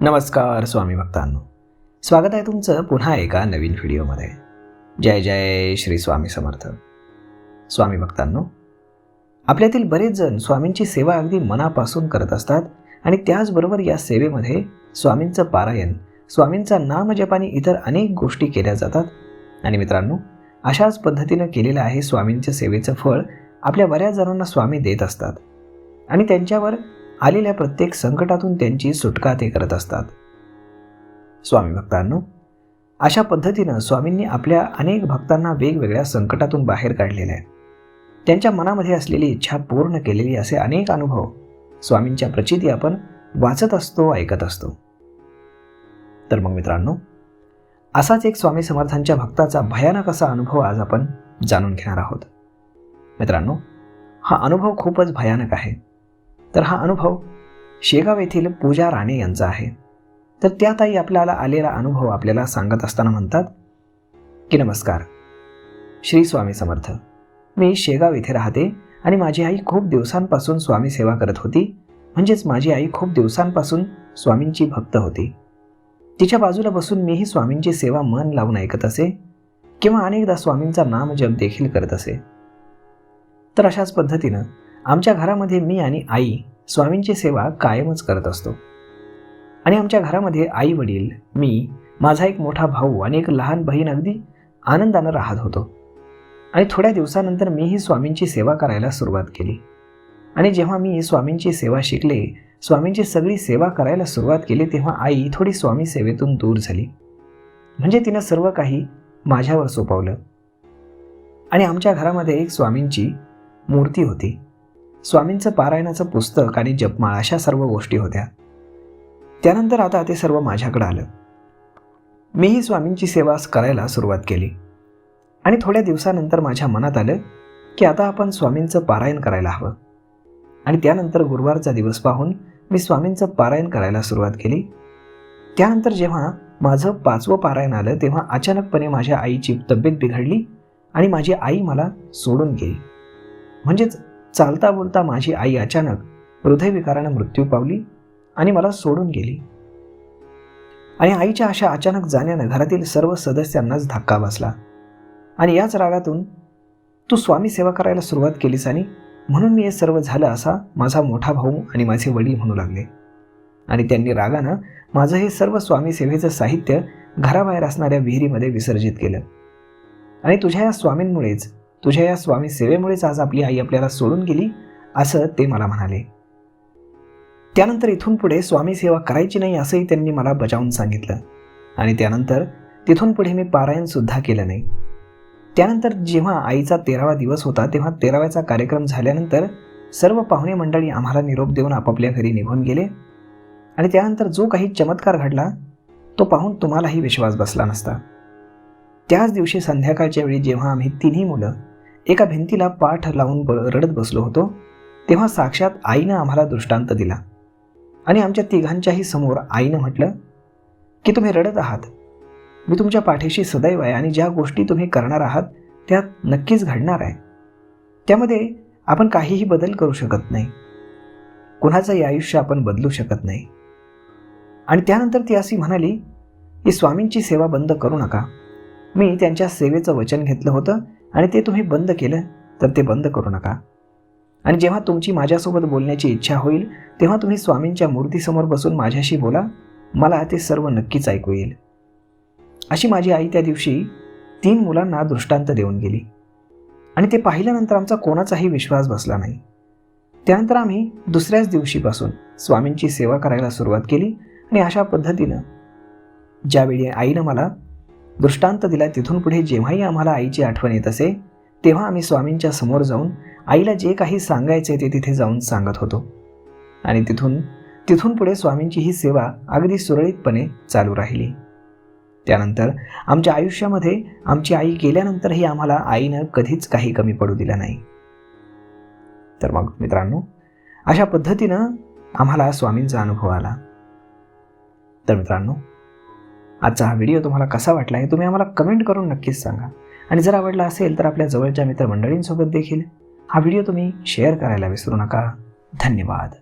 नमस्कार स्वामी भक्तांनो. स्वागत आहे तुमचं पुन्हा एका नवीन व्हिडिओमध्ये. जय जय श्री स्वामी समर्थ. स्वामी भक्तांनो आपल्यातील बरेच जण स्वामींची सेवा अगदी मनापासून करत असतात आणि त्याचबरोबर या सेवेमध्ये स्वामींचं पारायण स्वामींचा नामजप आणि इतर अनेक गोष्टी केल्या जातात. आणि मित्रांनो अशाच पद्धतीनं केलेलं आहे स्वामींच्या सेवेचं फळ आपल्या बऱ्याच जणांना स्वामी देत असतात. आणि त्यांच्यावर आलेल्या प्रत्येक संकटातून त्यांची सुटका ते करत असतात. स्वामी भक्तांनो अशा पद्धतीनं स्वामींनी आपल्या अनेक भक्तांना वेगवेगळ्या संकटातून बाहेर काढलेले आहे. त्यांच्या मनामध्ये असलेली इच्छा पूर्ण केलेली असे अनेक अनुभव स्वामींच्या प्रचिती आपण वाचत असतो ऐकत असतो. तर मग मित्रांनो असाच एक स्वामी समर्थांच्या भक्ताचा भयानक असा अनुभव आज आपण जाणून घेणार आहोत. मित्रांनो हा अनुभव खूपच भयानक आहे. तर हा अनुभव शेगाव येथील पूजा राणे यांचा आहे. तर त्या ताई आपल्याला आलेला अनुभव आपल्याला सांगत असताना म्हणतात की नमस्कार. श्री स्वामी समर्थ. मी शेगाव येथे राहते आणि माझी आई खूप दिवसांपासून स्वामी सेवा करत होती. म्हणजेच माझी आई खूप दिवसांपासून स्वामींची भक्त होती. तिच्या बाजूला बसून मीही स्वामींची सेवा मन लावून ऐकत असे किंवा अनेकदा स्वामींचा नाम जप देखील करत असे. तर अशाच पद्धतीनं आमच्या घरामध्ये मी आणि आई स्वामींची सेवा कायमच करत असतो. आणि आमच्या घरामध्ये आई वडील मी माझा एक मोठा भाऊ आणि एक लहान बहीण अगदी आनंदानं राहत होतो. आणि थोड्या दिवसानंतर मीही स्वामींची सेवा करायला सुरुवात केली. आणि जेव्हा मी स्वामींची सेवा शिकले स्वामींची सगळी सेवा करायला सुरुवात केली तेव्हा आई थोडी स्वामी सेवेतून दूर झाली. म्हणजे तिनं सर्व काही माझ्यावर सोपवलं. आणि आमच्या घरामध्ये एक स्वामींची मूर्ती होती. स्वामींचं पारायणाचं पुस्तक आणि जपमाळ अशा सर्व गोष्टी होत्या. त्यानंतर आता ते सर्व माझ्याकडे आलं. मीही स्वामींची सेवा करायला सुरुवात केली. आणि थोड्या दिवसानंतर माझ्या मनात आलं की आता आपण स्वामींचं पारायण करायला हवं. आणि त्यानंतर गुरुवारचा दिवस पाहून मी स्वामींचं पारायण करायला सुरुवात केली. त्यानंतर जेव्हा माझं पाचवं पारायण आलं तेव्हा अचानकपणे माझ्या आईची तब्येत बिघडली आणि माझी आई मला सोडून गेली. म्हणजेच चालता बोलता माझी आई अचानक हृदयविकारानं मृत्यू पावली आणि मला सोडून गेली. आणि आईच्या अशा अचानक जाण्यानं घरातील सर्व सदस्यांनाच धक्का बसला. आणि याच रागातून तू स्वामी सेवा करायला सुरुवात केलीस आणि म्हणून मी हे सर्व झालं असा माझा मोठा भाऊ आणि माझे वडील म्हणू लागले. आणि त्यांनी रागानं माझं हे सर्व स्वामी सेवेचं साहित्य घराबाहेर असणाऱ्या विहिरीमध्ये विसर्जित केलं. आणि तुझ्या या स्वामींमुळेच तुझ्या या स्वामी सेवेमुळेच आज आपली आई आपल्याला सोडून गेली असं ते मला म्हणाले. त्यानंतर इथून पुढे स्वामी सेवा करायची नाही असंही त्यांनी मला बजावून सांगितलं. आणि त्यानंतर तिथून पुढे मी पारायण सुद्धा केलं नाही. त्यानंतर जेव्हा आईचा तेरावा दिवस होता तेव्हा तेराव्याचा कार्यक्रम झाल्यानंतर सर्व पाहुणे मंडळी आम्हाला निरोप देऊन आपापल्या घरी निघून गेले. आणि त्यानंतर जो काही चमत्कार घडला तो पाहून तुम्हालाही विश्वास बसला नसता. त्याच दिवशी संध्याकाळच्या वेळी जेव्हा आम्ही तिन्ही मुलं एका भिंतीला पाठ लावून ब रडत बसलो होतो. तेव्हा साक्षात आईनं आम्हाला दृष्टांत दिला. आणि आमच्या तिघांच्याही समोर आईनं म्हटलं की तुम्ही रडत आहात. मी तुमच्या पाठीशी सदैव आहे आणि ज्या गोष्टी तुम्ही करणार आहात त्या नक्कीच घडणार आहे. त्यामध्ये आपण काहीही बदल करू शकत नाही. कुणाचंही आयुष्य आपण बदलू शकत नाही. आणि त्यानंतर ती अशी म्हणाली की स्वामींची सेवा बंद करू नका. मी त्यांच्या सेवेचं वचन घेतलं होतं आणि ते तुम्ही बंद केलं तर ते बंद करू नका. आणि जेव्हा तुमची माझ्यासोबत बोलण्याची इच्छा होईल तेव्हा तुम्ही स्वामींच्या मूर्तीसमोर बसून माझ्याशी बोला मला ते सर्व नक्कीच ऐकू येईल. अशी माझी आई त्या दिवशी तीन मुलांना दृष्टांत देऊन गेली. आणि ते पाहिल्यानंतर आमचा कोणाचाही विश्वास बसला नाही. त्यानंतर आम्ही दुसऱ्याच दिवशीपासून स्वामींची सेवा करायला सुरुवात केली आणि अशा पद्धतीनं ज्यावेळी आईनं मला दृष्टांत दिला तिथून पुढे जेव्हाही आम्हाला आईची आठवण येत असे तेव्हा आम्ही स्वामींच्या समोर जाऊन आईला जे काही सांगायचे ते तिथे जाऊन सांगत होतो. आणि तिथून तिथून पुढे स्वामींची ही सेवा अगदी सुरळीतपणे चालू राहिली. त्यानंतर आमच्या आयुष्यामध्ये आमची आई गेल्यानंतरही आम्हाला आईनं कधीच काही कमी पडू दिलं नाही. तर मग मित्रांनो अशा पद्धतीनं आम्हाला स्वामींचा अनुभव आला. तर मित्रांनो आजचा हा व्हिडिओ तुम्हाला कसा वाटला हे तुम्ही आम्हाला कमेंट करून नक्कीच सांगा. आणि जर आवडला असेल तर आपल्या जवळच्या मित्रमंडळींसोबत देखील हा व्हिडिओ तुम्ही शेअर करायला विसरू नका. धन्यवाद.